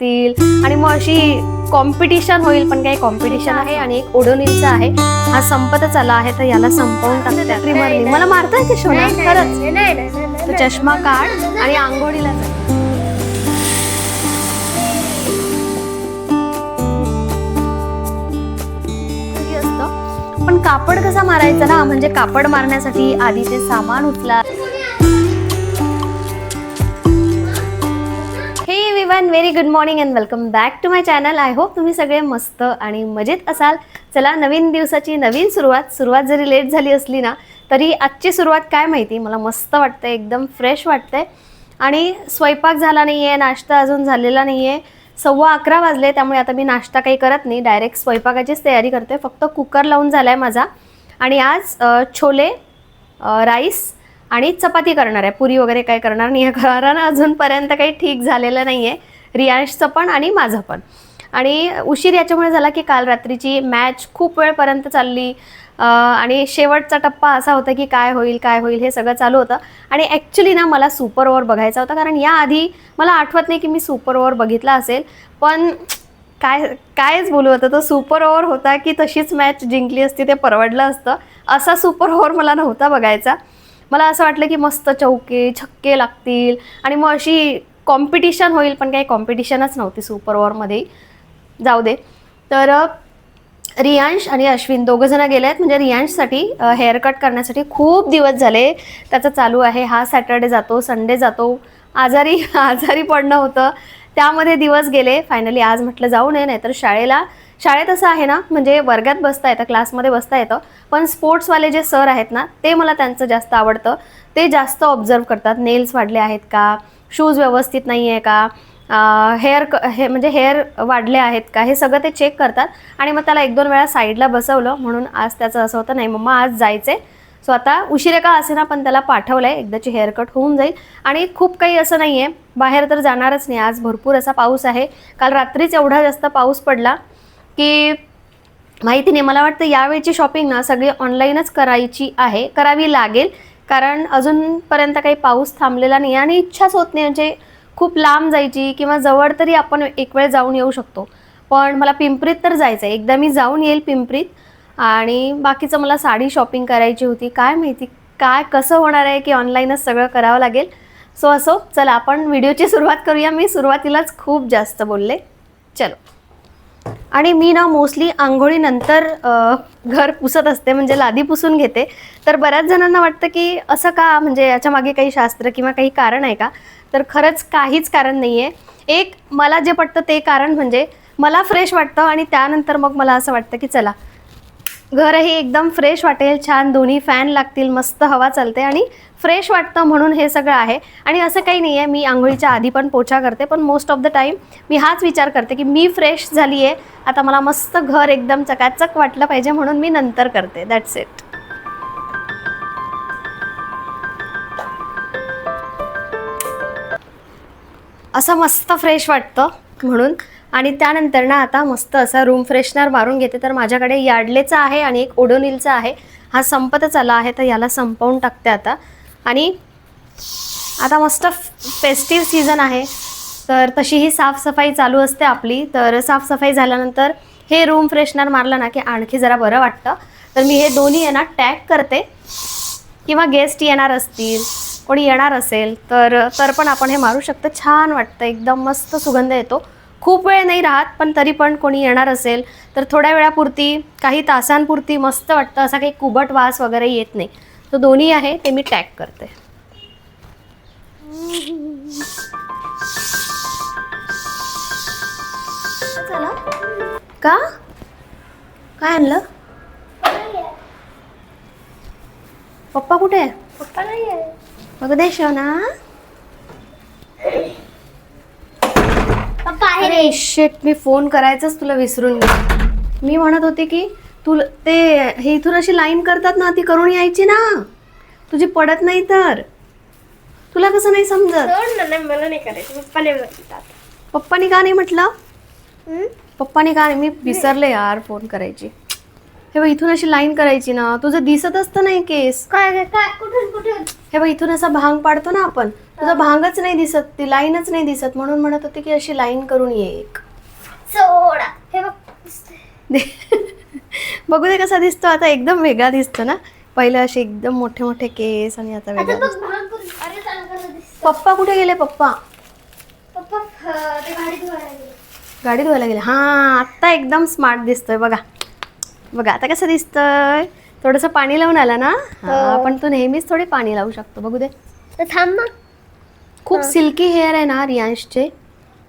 लागतील. आणि मग अशी कॉम्पिटिशन होईल पण काही कॉम्पिटिशन आहे आणि एक ओडोनिलचा आहे. हा संपतच आला आहे तर याला संपवून टाकते. ट्रिमरनी मला मारताय की शोना खरंच. तो चष्मा काढ आणि आंघोळीला जा. पण कापड कसा मारायचा ना? म्हणजे कापड मारण्यासाठी आधी ते सामान उचला. हे Vivan very good morning and welcome back to my channel I hope तुम्ही सगळे मस्त आणि मजेत असाल. चला नवीन दिवसाची नवीन सुरुवात. सुरुवात जरी लेट झाली असली ना तरी आजची सुरुवात काय माहिती? मला मस्त वाटते एकदम फ्रेश वाटते आणि स्वयंपाक झाला नाही आहे नाश्ता अजून झालेला नाही आहे सव्वा अकरा वाजले त्यामुळे आता मी नाश्ता काही करत नाही. डायरेक्ट स्वयंपाकाचीच तयारी करते फक्त कुकर लावून झाला आहे माझा. आणि आज छोले राईस आणि चपाती करणार आहे. पुरी वगैरे काय करणार नाही. कारण अजूनपर्यंत काही ठीक झालेलं नाही आहे रियांशचं पण आणि माझं पण. आणि उशीर याच्यामुळे झाला की काल रात्रीची मॅच खूप वेळपर्यंत चालली. आणि शेवटचा टप्पा असा होता की काय होईल काय होईल हे सगळं चालू होतं. आणि ॲक्च्युली ना मला सुपर ओव्हर बघायचा होता. कारण याआधी मला आठवत नाही की मी सुपर ओव्हर बघितला असेल. पण काय कायच बोलू होतं तो सुपर ओव्हर होता की तशीच मॅच जिंकली असती ते परवडलं असतं. असा सुपर ओव्हर मला नव्हता बघायचा. मला असं वाटलं की मस्त चौके छक्के लागतील. आणि मग अशी कॉम्पिटिशन होईल पण काही कॉम्पिटिशनच नव्हती सुपर ओव्हरमध्ये जाऊ दे. तर रियांश आणि अश्विन दोघं जण गेले आहेत. म्हणजे रियांशसाठी हेअर कट करण्यासाठी खूप दिवस झाले. त्याचं चालू आहे. हा सॅटर्डे जातो संडे जातो. आजारी आजारी पडणं होतं. त्यामध्ये दिवस गेले. फायनली आज म्हटलं जाऊ नये नाहीतर शाळेला शाळेत असं आहे ना म्हणजे वर्गात बसता येतं क्लासमध्ये बसता येतं. पण स्पोर्ट्सवाले जे सर आहेत ना ते मला त्यांचं जास्त आवडतं. ते जास्त ऑब्झर्व करतात. नेल्स वाढले आहेत का? शूज व्यवस्थित नाही आहे का हेअर क हे म्हणजे हेअर वाढले आहेत का? हे सगळं ते चेक करतात. आणि मग त्याला एक दोन वेळा साईडला बसवलं. म्हणून आज त्याचं असं होतं नाही मम्मा आज जायचे सो आता उशिरा का असे ना पण त्याला पाठवलं आहे एकदाची हेअरकट होऊन जाईल. आणि खूप काही असं नाही आहे बाहेर तर जाणारच नाही. आज भरपूर असा पाऊस आहे. काल रात्रीच एवढा जास्त पाऊस पडला की माहिती नाही. मला वाटतं यावेळची शॉपिंग ना सगळी ऑनलाईनच करायची आहे. करावी लागेल. कारण अजूनपर्यंत काही पाऊस थांबलेला नाही. आणि इच्छाच होत नाही. म्हणजे खूप लांब जायची किंवा जवळ तरी आपण एक वेळ जाऊन येऊ शकतो. पण मला पिंपरीत तर जायचं आहे एकदा मी जाऊन येईल पिंपरीत. आणि बाकीचं मला साडी शॉपिंग करायची होती. काय माहिती काय कसं होणार आहे की ऑनलाईनच सगळं करावं लागेल. सो असो चला आपण व्हिडिओची सुरुवात करूया. मी सुरुवातीलाच खूप जास्त बोलले. चलो. आणि मी ना मोस्टली आंघोळीनंतर घर पुसत असते म्हणजे लादी पुसून घेते. तर बऱ्याच जणांना वाटतं की असं का म्हणजे याच्या मागे काही शास्त्र किंवा काही कारण आहे का? तर खरंच काहीच कारण नाही आहे एक मला जे पटतं ते कारण म्हणजे मला फ्रेश वाटतं आणि त्यानंतर मग मला असं वाटतं की चला घरही एकदम फ्रेश वाटेल छान दोन्ही फॅन लागतील मस्त हवा चालते आणि फ्रेश वाटतं म्हणून हे सगळं आहे. आणि असं काही नाही आहे मी आंघोळीच्या आधी पण पोछा करते पण मोस्ट ऑफ द टाईम मी हाच विचार करते की मी फ्रेश झाली आहे आता मला मस्त घर एकदम चकाचक वाटलं पाहिजे म्हणून मी नंतर करते. दॅट्स इट असं मस्त फ्रेश वाटतं म्हणून आणि त्यानंतर ना आता मस्त असा रूम फ्रेशनर मारून घेते. तर माझ्याकडे यार्डलेचा आहे आणि एक ओडोनिलचा आहे. हा संपतच आला आहे तर याला संपवून टाकते आता. आणि आता मस्त फेस्टिव्ह सीझन आहे. तर तशी ही साफसफाई चालू असते आपली. तर साफसफाई झाल्यानंतर हे रूम फ्रेशनर मारलं ना की आणखी जरा बरं वाटतं. तर मी हे दोन्ही आहे ना टॅग करते. किंवा गेस्ट येणार असतील कोणी येणार असेल तर तर पण आपण हे मारू शकतो. छान वाटतं. एकदम मस्त सुगंध येतो. खूप वेळ नाही राहत पण तरी पण कोणी येणार असेल तर थोड्या वेळापुरती काही तासांपुरती मस्त वाटतं असा काही कुबट वास वगैरे येत नाही. तो दोन्ही आहे ते मी टॅग करते. चला. का? काय आणलं? पप्पा कुठे आहे? पप्पा नाही आहे बघ दे शोना पप्पा आहे अरे शेट मी फोन करायचाच तुला विसरून गेले. मी म्हणत होते की तू ते हे इथून अशी लाईन करतात ना ती करून यायची ना. तुझी पडत नाही तर. तुला कसं नाही समजत? सोड ना नाही मला नाही करायचं. पप्पानी का नाही म्हटलं? पप्पानी का नाही? मी विसरले यार फोन करायची. हे बघ इथून अशी लाईन करायची ना तुझं दिसत असतं नाही केस. काय काय काय कुठून कुठून? हे बघ इथून असा भांग पाडतो ना आपण तुझा भांगच नाही दिसत ती लाईनच नाही दिसत म्हणून म्हणत होते की अशी लाईन करून ये एक. सोडा. हे बघ दिसतंय. बघू दे कसा दिसतो आता एकदम वेगळा दिसतो ना. पहिले असे एकदम मोठे मोठे केस आणि आता आता वेगळा बघ दिसतो. भांग करून अरे चांगलं दिसतं पप्पा कुठे गेले पप्पा? पप्पा अं, ते गाडी धुवायला गेले. गाडी धुवायला गेले. हा आत्ता एकदम स्मार्ट दिसतोय बघा. बघा आता कसं दिसतंय? थोडंसं पाणी लावून आला ना. पण तू नेहमीच थोडी पाणी लावू शकतो. बघू दे. तर थांब ना खूप सिल्की हेअर आहे ना रियांशचे.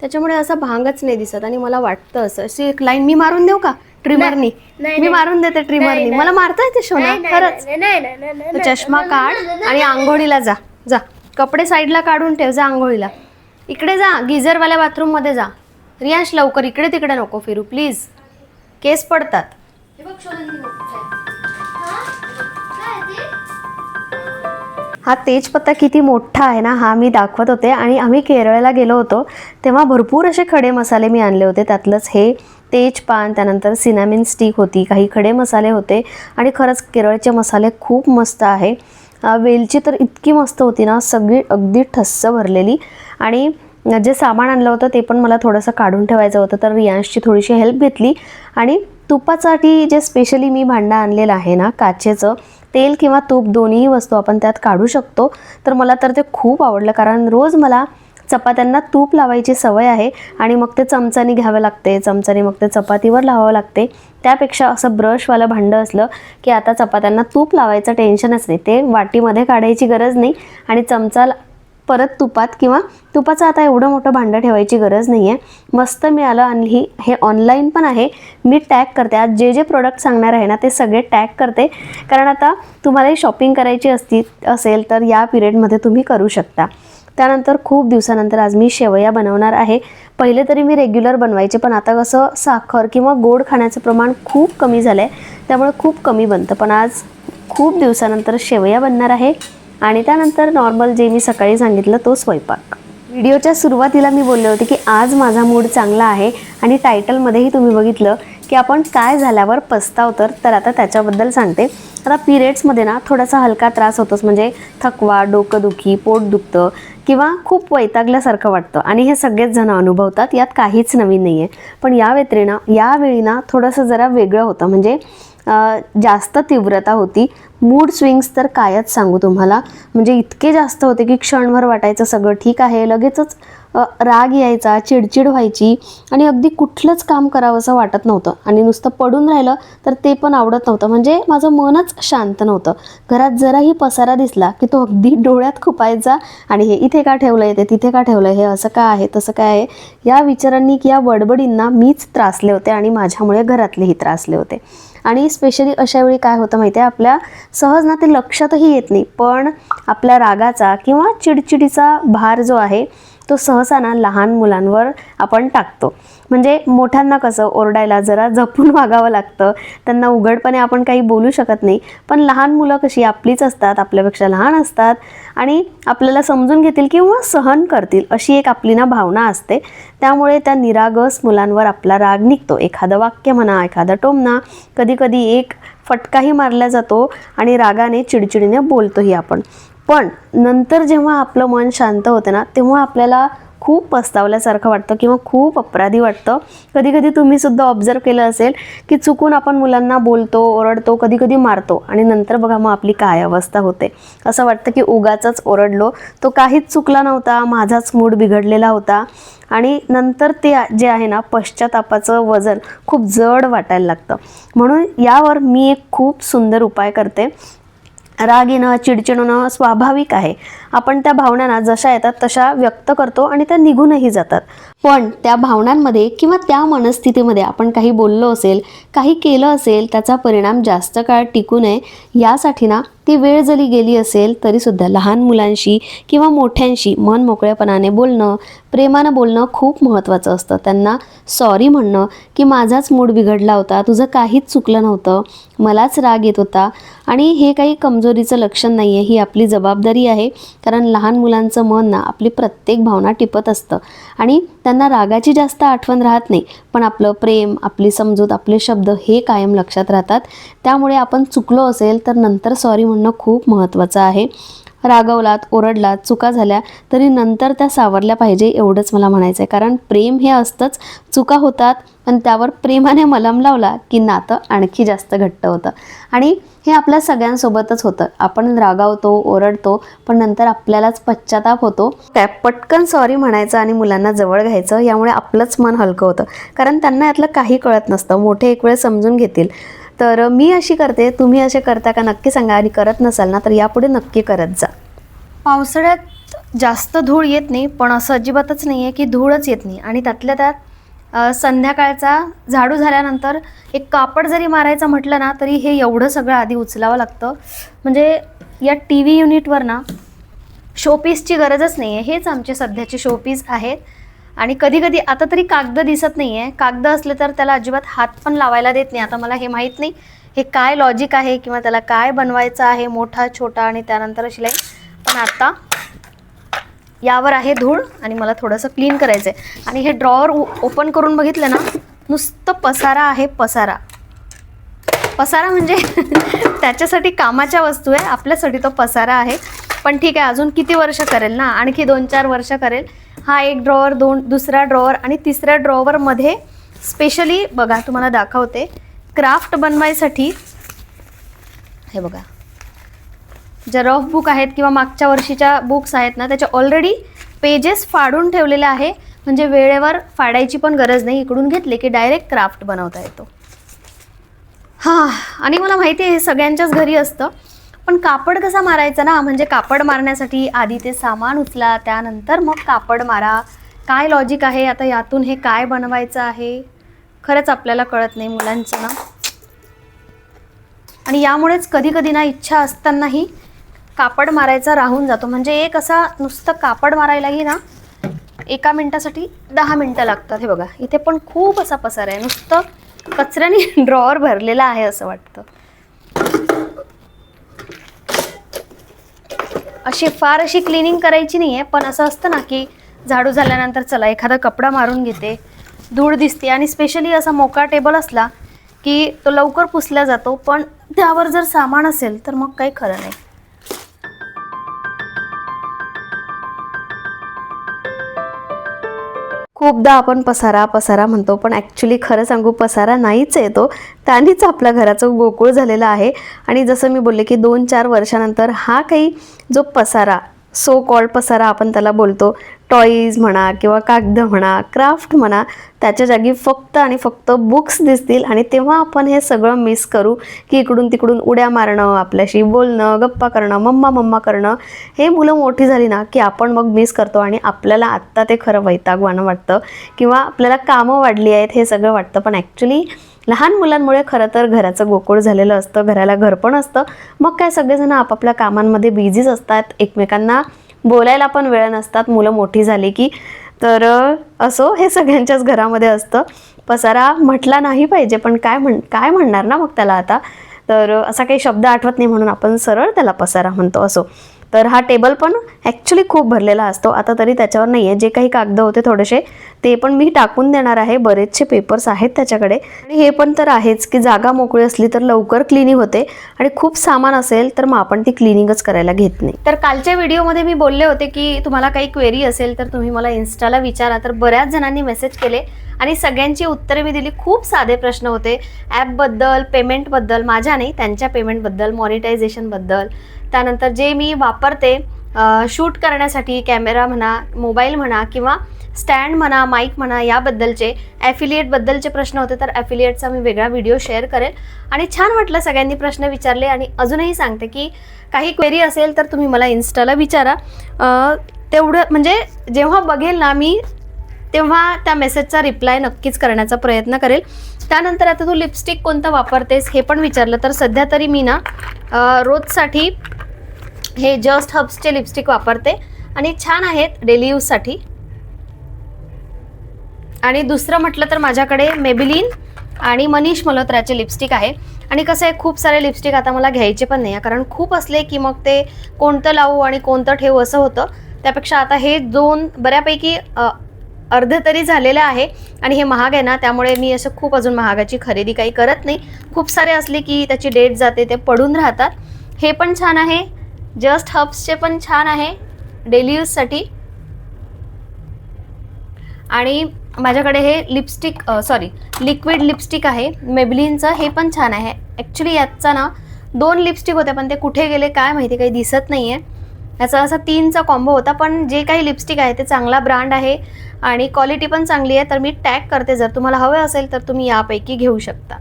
त्याच्यामुळे असा भांगच नाही दिसत आणि मला वाटतं असं. अशी एक लाईन मी मारून देऊ का? ट्रिमरनी? नाही, मी. मारून देते ट्रिमरनी. मला मारता येते शोना? खरंच. तर. चष्मा काढ आणि आंघोळीला जा. जा. कपडे साईडला काढून ठेव जा आंघोळीला. इकडे जा गिझरवाल्या बाथरूममध्ये जा. रियांश लवकर इकडे तिकडे नको फिरू प्लीज. केस पडतात. हा तेजपत्ता किती मोठा आहे ना हा मी दाखवत होते. आणि आम्ही केरळला गेलो होतो तेव्हा भरपूर असे खडे मसाले मी आणले होते. त्यातलंच हे तेजपान त्यानंतर सिनामिन स्टिक होती काही खडे मसाले होते. आणि खरंच केरळचे मसाले खूप मस्त आहे. वेलची तर इतकी मस्त होती ना सगळी अगदी ठस्स भरलेली. आणि जे सामान आणलं होतं ते पण मला थोडंसं काढून ठेवायचं होतं तर रियांशची थोडीशी हेल्प घेतली. आणि तुपासाठी जे स्पेशली मी भांडं आणलेलं आहे ना काचेचं तेल किंवा तूप दोन्ही वस्तू आपण त्यात काढू शकतो. तर मला तर ते खूप आवडलं कारण रोज मला चपात्यांना तूप लावायची सवय आहे आणि मग ते चमचानी घ्यावं लागते चमचानी मग ते चपातीवर लावावं लागते. त्यापेक्षा असं ब्रशवालं भांडं असलं की आता चपात्यांना तूप लावायचं टेन्शनच नाही. ते वाटीमध्ये काढायची गरज नाही आणि चमचा परत तुपात किंवा तुपाचं आता एवढं मोठं भांडं ठेवायची गरज नाही आहे मस्त मिळालं आणि हे ऑनलाईन पण आहे. मी टॅग करते. आज जे जे प्रोडक्ट सांगणार आहे ना ते सगळे टॅग करते. कारण आता तुम्हालाही शॉपिंग करायची असती असेल तर या पिरियडमध्ये तुम्ही करू शकता. त्यानंतर खूप दिवसानंतर आज मी शेवया बनवणार आहे. पहिले तरी मी रेग्युलर बनवायचे पण आता कसं साखर किंवा गोड खाण्याचं प्रमाण खूप कमी झालं आहे त्यामुळे खूप कमी बनतं. पण आज खूप दिवसानंतर शेवया बनणार आहे. आणि त्यानंतर नॉर्मल जे मी सकाळी सांगितलं तो स्वयंपाक. व्हिडिओच्या सुरुवातीला मी बोलले होते की आज माझा मूड चांगला आहे आणि टायटलमध्येही तुम्ही बघितलं की आपण काय झाल्यावर पस्तावतर तर आता त्याच्याबद्दल सांगते. आता पिरियड्समध्ये ना थोडासा हलका त्रास होतोच म्हणजे थकवा डोकंदुखी पोट दुखतं किंवा खूप वैतागल्यासारखं वाटतं. आणि हे सगळेच जण अनुभवतात यात काहीच नवीन नाही आहे पण या व्यतिरिक्त यावेळी ना थोडंसं जरा वेगळं होतं. म्हणजे जास्त तीव्रता होती. मूड स्विंग्स तर कायच सांगू तुम्हाला. म्हणजे इतके जास्त होते की क्षणभर वाटायचं सगळं ठीक आहे. लगेचच राग यायचा चिडचिड व्हायची आणि अगदी कुठलंच काम करावंसं वाटत नव्हतं. आणि नुसतं पडून राहिलं तर ते पण आवडत नव्हतं. म्हणजे माझं मनच शांत नव्हतं. घरात जराही पसारा दिसला की तो अगदी डोळ्यात खुपायचा आणि हे इथे का ठेवलं आहे ते तिथे का ठेवलं हे असं का आहे तसं काय आहे? या विचारांनी की या बडबडींना मीच त्रासले होते आणि माझ्यामुळे घरातलेही त्रासले होते. आणि स्पेशली अशा वेळी काय होतं माहिती आहे आपल्या सहज ना ते लक्षातही येत नाही. पण आपल्या रागाचा किंवा चिडचिडीचा भार जो आहे तो सहसा ना लहान मुलांवर आपण टाकतो. म्हणजे मोठ्यांना कसं ओरडायला जरा जपून वागावं लागतं. त्यांना उघडपणे आपण काही बोलू शकत नाही. पण लहान मुलं कशी आपलीच असतात आपल्यापेक्षा लहान असतात आणि आपल्याला समजून घेतील किंवा सहन करतील अशी एक आपली ना भावना असते. त्यामुळे त्या निरागस मुलांवर आपला राग निघतो. एखादं वाक्य म्हणा एखादा टोमणा कधीकधी एक फटकाही मारला जातो आणि रागाने चिडचिडीने बोलतोही आपण. पण नंतर जेव्हा आपलं मन शांत होतं ना तेव्हा आपल्याला खूप पस्तावल्यासारखं वाटतं किंवा खूप अपराधी वाटतं. कधी कधी तुम्ही सुद्धा ऑब्झर्व केलं असेल की चुकून आपण मुलांना बोलतो ओरडतो कधी कधी मारतो आणि नंतर बघा मग आपली काय अवस्था होते. असं वाटतं की उगाचच ओरडलो. तो काहीच चुकला नव्हता माझाच मूड बिघडलेला होता आणि नंतर ते जे आहे ना पश्चातापाचं वजन खूप जड वाटायला लागतं. म्हणून यावर मी एक खूप सुंदर उपाय करते. राग येणं चिडचिड होणं स्वाभाविक आहे. आपण त्या भावनांना जशा येतात तशा व्यक्त करतो आणि त्या निघूनही जातात. पण त्या भावनांमध्ये किंवा त्या मनस्थितीमध्ये आपण काही बोललो असेल काही केलं असेल त्याचा परिणाम जास्त काळ टिकू नये यासाठी ना ती वेळ जरी गेली असेल तरीसुद्धा लहान मुलांशी किंवा मोठ्यांशी मन मोकळेपणाने बोलणं प्रेमानं बोलणं खूप महत्त्वाचं असतं. त्यांना सॉरी म्हणणं की माझाच मूड बिघडला होता तुझं काहीच चुकलं नव्हतं मलाच राग येत होता. आणि हे काही कमजोरीचं लक्षण नाही आहे ही आपली जबाबदारी आहे. कारण लहान मुलांचं मन ना आपली प्रत्येक भावना टिपत असतं. आणि त्यांना रागाची जास्त आठवण राहत नाही. पण आपलं प्रेम आपली समजूत आपले शब्द हे कायम लक्षात राहतात. त्यामुळे आपण चुकलो असेल तर नंतर सॉरी म्हणणं खूप महत्त्वाचं आहे. रागवलात ओरडलात चुका झाल्या तरी नंतर त्या सावरल्या पाहिजे एवढंच मला म्हणायचं आहे कारण प्रेम हे असतंच. चुका होतात पण त्यावर प्रेमाने मलम लावला की नातं आणखी जास्त घट्ट होतं. आणि हे आपल्या सगळ्यांसोबतच होतं. आपण रागावतो ओरडतो पण नंतर आपल्यालाच पश्चाताप होतो. काय पटकन सॉरी म्हणायचं आणि मुलांना जवळ घ्यायचं यामुळे आपलंच मन हलकं होतं. कारण त्यांना यातलं काही कळत नसतं. मोठे एक वेळ समजून घेतील. तर मी अशी करते तुम्ही असे करता का नक्की सांगा. आणि करत नसाल ना तर यापुढे नक्की करत जा. पावसाळ्यात जास्त धूळ येत नाही पण असं अजिबातच नाही आहे की धूळच येत नाही. आणि त्यातल्या त्यात संध्याकाळचा झाडू झाल्यानंतर एक कापड जरी मारायचं म्हटलं ना तरी हे एवढं सगळं आधी उचलावं लागतं. म्हणजे या टी व्ही युनिटवर ना शोपीसची गरजच नाही आहे हेच आमचे सध्याचे शोपीस आहेत. आणि कधी कधी आता तरी कागद दिसत नाही आहे कागद असले तर त्याला अजिबात हात पण लावायला देत नाही. आता मला हे माहीत नाही हे काय लॉजिक आहे किंवा त्याला काय बनवायचं आहे मोठा छोटा आणि त्यानंतर शिलाई पण आता यावर आहे धूळ आणि मला थोडंसं क्लीन करायचं आहे आणि हे ड्रॉवर ओपन करून बघितलं ना नुसतं पसारा आहे पसारा. पसारा म्हणजे त्याच्यासाठी कामाच्या वस्तू आहे. आपल्यासाठी तो पसारा आहे. पण ठीक आहे अजून किती वर्ष करेल ना? आणखी दोन चार वर्ष करेल. हा एक ड्रॉवर दोन दुसरा ड्रॉवर आणि तिसऱ्या ड्रॉवरमध्ये स्पेशली बघा तुम्हाला दाखवते. क्राफ्ट बनवायसाठी हे बघा. ज्या रफ बुक आहेत किंवा मागच्या वर्षीच्या बुक्स आहेत ना त्याच्या ऑलरेडी पेजेस फाडून ठेवलेले आहे. म्हणजे वेळेवर फाडायची पण गरज नाही इकडून घेतले की डायरेक्ट क्राफ्ट बनवता येतो. हां आणि मला माहिती आहे हे सगळ्यांच्याच घरी असतं. पण कापड कसा मारायचा ना? म्हणजे कापड मारण्यासाठी आधी ते सामान उचला त्यानंतर मग कापड मारा. काय लॉजिक आहे? आता यातून हे काय बनवायचं आहे? खरंच आपल्याला कळत नाही मुलांचं ना? आणि यामुळेच कधी कधी ना इच्छा असतानाही कापड मारायचा राहून जातो. म्हणजे एक असा नुसतं कापड मारायलाही ना एका मिनटासाठी दहा मिनटं लागतात. हे बघा इथे पण खूप असा पसार आहे. नुसतं कचऱ्याने ड्रॉवर भरलेला आहे असं वाटतं. अशी फार अशी क्लिनिंग करायची नाही आहे पण असं असतं ना की झाडू झाल्यानंतर चला एखादा कपडा मारून घेते धूळ दिसते आणि स्पेशली असा मोकळा टेबल असला की तो लवकर पुसला जातो पण त्यावर जर सामान असेल तर मग काही खरं नाही. खूपदा आपण पसारा पसारा म्हणतो पण ॲक्च्युली खरं सांगू पसारा नाहीच आहे तो. त्यानेच आपल्या घराचं गोकुळ झालेलं आहे. आणि जसं मी बोलले की दोन चार वर्षानंतर हा काही जो पसारा सो कॉल्ड पसारा आपण त्याला बोलतो टॉईज म्हणा किंवा कागद म्हणा क्राफ्ट म्हणा त्याच्या जागी फक्त आणि फक्त बुक्स दिसतील आणि तेव्हा आपण हे सगळं मिस करू की इकडून तिकडून उड्या मारणं आपल्याशी बोलणं गप्पा करणं मम्मा मम्मा करणं हे मुलं मोठी झाली ना की आपण मग मिस करतो आणि आपल्याला आत्ता ते खरं वैतागवाणं वाटतं किंवा आपल्याला कामं वाढली आहेत हे सगळं वाटतं. पण ॲक्च्युली लहान मुलांमुळे खरं तर घराचं गोकुळ झालेलं असतं घराला घर पण असतं. मग काय सगळेजण आपापल्या कामांमध्ये बिझीच असतात एकमेकांना बोलायला पण वेळ नसतात. मुलं मोठी झाली की. तर असो हे सगळ्यांच्याच घरामध्ये असतं. पसारा म्हटला नाही पाहिजे पण काय म्हण काय म्हणणार ना मग त्याला आता? तर असा काही शब्द आठवत नाही म्हणून आपण सरळ त्याला पसारा म्हणतो असो. तर हा टेबल पण ॲक्च्युली खूप भरलेला असतो. आता तरी त्याच्यावर नाही आहे जे काही कागद होते थोडेसे ते पण मी टाकून देणार आहे. बरेचसे पेपर्स आहेत त्याच्याकडे. आणि हे पण तर आहेच की जागा मोकळी असली तर लवकर क्लिनिंग होते. आणि खूप सामान असेल तर मग आपण ती क्लिनिंगच करायला घेत नाही. तर कालच्या व्हिडिओमध्ये मी बोलले होते की तुम्हाला काही क्वेरी असेल तर तुम्ही मला इन्स्टाला विचारा. तर बऱ्याच जणांनी मेसेज केले आणि सगळ्यांची उत्तरे मी दिली. खूप साधे प्रश्न होते. ॲपबद्दल पेमेंटबद्दल माझ्या नाही त्यांच्या पेमेंटबद्दल मॉनिटायझेशनबद्दल त्यानंतर जे मी वापरते शूट करण्यासाठी कॅमेरा म्हणा मोबाईल म्हणा किंवा स्टँड म्हणा माईक म्हणा याबद्दलचे ॲफिलिएटबद्दलचे प्रश्न होते तर ॲफिलिएटचा मी वेगळा व्हिडिओ शेअर करेल. आणि छान वाटलं सगळ्यांनी प्रश्न विचारले आणि अजूनही सांगते की काही क्वेरी असेल तर तुम्ही मला इन्स्टाला विचारा. तेवढं म्हणजे जेव्हा बघेल ना मी तेव्हा त्या मेसेजचा रिप्लाय नक्कीच करण्याचा प्रयत्न करेल. त्यानंतर आता तू लिपस्टिक कोणतं वापरतेस हे पण विचारलं. तर सध्या तरी मी ना रोजसाठी हे जस्ट हब्सचे लिपस्टिक वापरते. आणि छान आहेत डेली यूजसाठी आणि दुसरं म्हटलं तर माझ्याकडे मेबिलिन आणि मनीष मल्होत्राचे लिपस्टिक आहे. आणि कसं आहे खूप सारे लिपस्टिक आता मला घ्यायचे पण नाही आहे. कारण खूप असले की मग ते कोणतं लावू आणि कोणतं ठेवू असं होतं. त्यापेक्षा आता हे दोन बऱ्यापैकी अर्ध तरी झालेलं आहे. आणि हे महाग आहे ना त्यामुळे मी असं खूप अजून महागाची खरेदी काही करत नाही. खूप सारे असले की त्याची डेट जाते ते पडून राहतात. हे पण छान आहे. जस्ट हब्सचे पण छान आहे. डेली यूजसाठी आणि माझ्याकडे हे लिपस्टिक सॉरी लिक्विड लिपस्टिक आहे. मेबलिनचं हे पण छान आहे. ॲक्च्युली याचा ना दोन लिपस्टिक होत्या पण ते कुठे गेले काय माहिती काही दिसत नाही आहे याचा असा तीनचा कॉम्बो होता पण जे काही लिपस्टिक आहे ते चांगला ब्रँड आहे आणि क्वालिटी पण चांगली आहे तर मी टॅग करते. जर तुम्हाला हवे असेल तर तुम्ही यापैकी घेऊ शकता.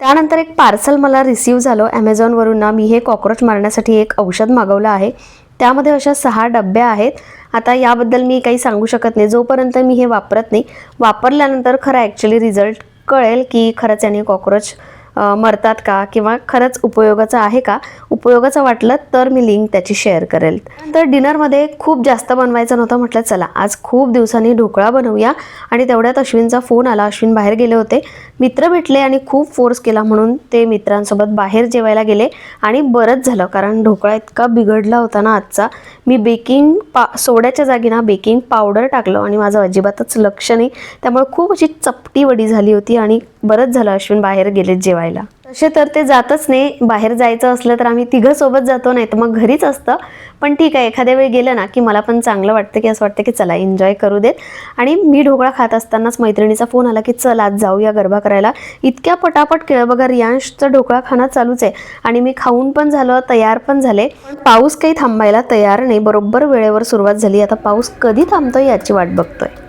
त्यानंतर एक पार्सल मला रिसीव झालं. ॲमेझॉनवरून ना मी हे कॉक्रोच मारण्यासाठी एक औषध मागवलं आहे. त्यामध्ये अशा सहा डब्या आहेत. आता याबद्दल मी काही सांगू शकत नाही. जोपर्यंत मी हे वापरत नाही वापरल्यानंतर खरं ॲक्च्युली रिझल्ट कळेल की खरंच याने कॉक्रोच मरतात का किंवा खरंच उपयोगाचं आहे का? उपयोगाचं वाटलं तर मी लिंक त्याची शेअर करेल. तर डिनरमध्ये खूप जास्त बनवायचं नव्हतं म्हटलं चला आज खूप दिवसांनी ढोकळा बनवूया. आणि तेवढ्यात अश्विनचा फोन आला. अश्विन बाहेर गेले होते. मित्र भेटले आणि खूप फोर्स केला म्हणून ते मित्रांसोबत बाहेर जेवायला गेले. आणि बरंच झालं कारण ढोकळा इतका बिघडला होता ना आजचा. मी बेकिंग पा सोड्याच्या जागी ना बेकिंग पावडर टाकलं आणि माझं अजिबातच लक्ष नाही. त्यामुळे खूप अशी चपटी वडी झाली होती आणि बरंच झालं अश्विन बाहेर गेलेत जेवायला. तसे तर ते जातच नाही. बाहेर जायचं असलं तर आम्ही तिघं सोबत जातो नाही तर मग घरीच असतं. पण ठीक आहे एखाद्या वेळी गेलं ना की मला पण चांगलं वाटतं की असं वाटतं की चला एन्जॉय करू देत. आणि मी ढोकळा खात असतानाच मैत्रिणीचा फोन आला की चल आज जाऊया गरबा करायला. इतक्या पटापट केलं. बघा रियांशचं ढोकळा खाणं चालूच आहे. आणि मी खाऊन पण झालं तयार पण झाले. पाऊस काही थांबायला तयार नाही. बरोबर वेळेवर सुरुवात झाली. आता पाऊस कधी थांबतोय याची वाट बघतोय.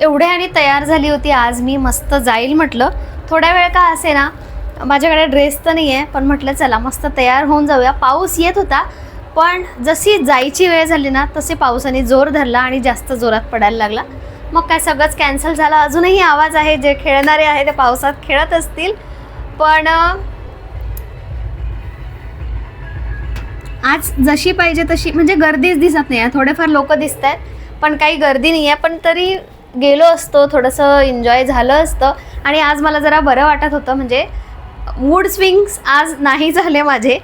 एवढे आणि तयार झाली होती आज मी मस्त जाईल म्हटलं. थोड्या वेळ का असे ना माझ्याकडे ड्रेस तर नाही आहे पण म्हटलं चला मस्त तयार होऊन जाऊया. पाऊस येत होता पण जशी जायची वेळ झाली ना तसे पावसाने जोर धरला आणि जास्त जोरात पडायला लागला. मग काय सगळंच कॅन्सल झालं. अजूनही आवाज आहे जे खेळणारे आहे ते पावसात खेळत असतील. पण आज जशी पाहिजे तशी म्हणजे गर्दीच दिसत नाही आहे. थोडेफार लोक दिसत आहेत पण काही गर्दी नाही आहे पण तरी गेलो असतो थोडंसं एन्जॉय झालं असतं. आणि आज मला जरा बरं वाटत होतं म्हणजे मूड स्विंग्स आज नाही झाले माझे.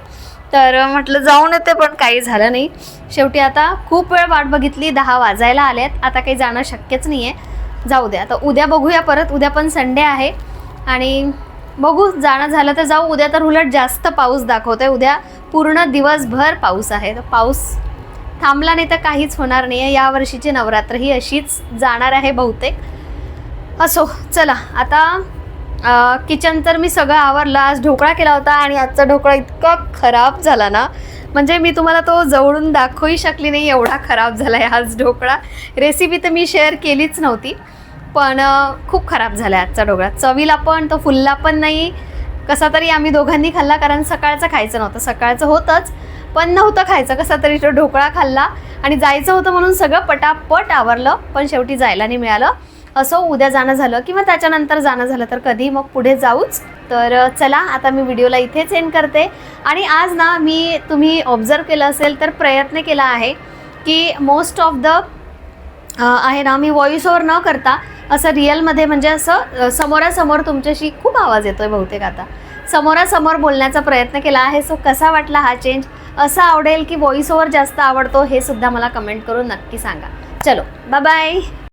तर म्हटलं जाऊन येते पण काही झालं नाही. शेवटी आता खूप वेळ वाट बघितली दहा वाजायला आल्यात आता काही जाणं शक्यच नाही आहे जाऊ द्या आता उद्या बघूया परत. उद्या पण संडे आहे. आणि बघू जाणं झालं तर जाऊ. उद्या तर उलट जास्त पाऊस दाखवतोय. उद्या पूर्ण दिवसभर पाऊस आहे. तर पाऊस थांबला नाही तर काहीच होणार नाही आहे या वर्षीची नवरात्र ही अशीच जाणार आहे बहुतेक. असो चला. आता किचन तर मी सगळं आवरलं. आज ढोकळा केला होता आणि आजचा ढोकळा इतका खराब झाला ना. म्हणजे मी तुम्हाला तो जवळून दाखवूही शकली नाही एवढा खराब झाला आहे आज ढोकळा. रेसिपी तर मी शेअर केलीच नव्हती पण खूप खराब झाला आहे आजचा ढोकळा. चवीला पण तो फुलला पण नाही. कसा तरी आम्ही दोघांनी खाल्ला कारण सकाळचं खायचं नव्हतं. सकाळचं होतंच. पण नव्हतं खायचं. कसा तरी तो ढोकळा खाल्ला आणि जायचं होतं म्हणून सगळं पटापट आवरलं. पण शेवटी जायला नाही मिळालं. असं उद्या जाणं झालं किंवा त्याच्यानंतर जाणं झालं तर कधी. मग पुढे जाऊच. तर चला आता मी व्हिडिओला इथेच एंड करते. आणि आज ना मी तुम्ही ऑब्झर्व केलं असेल तर प्रयत्न केला आहे की मोस्ट ऑफ द आहे ना मी व्हॉइस ओव्हर न करता असं रिअलमध्ये म्हणजे असं समोरासमोर तुमच्याशी खूप आवाज येतो आहे बहुतेक आता. समोरासमोर बोलण्याचा प्रयत्न केला आहे. सो कसा वाटला हा चेंज असं आवडेल की व्हॉइस ओव्हर जास्त आवडतो हे सुद्धा मला कमेंट करून नक्की सांगा. चलो बाय बाय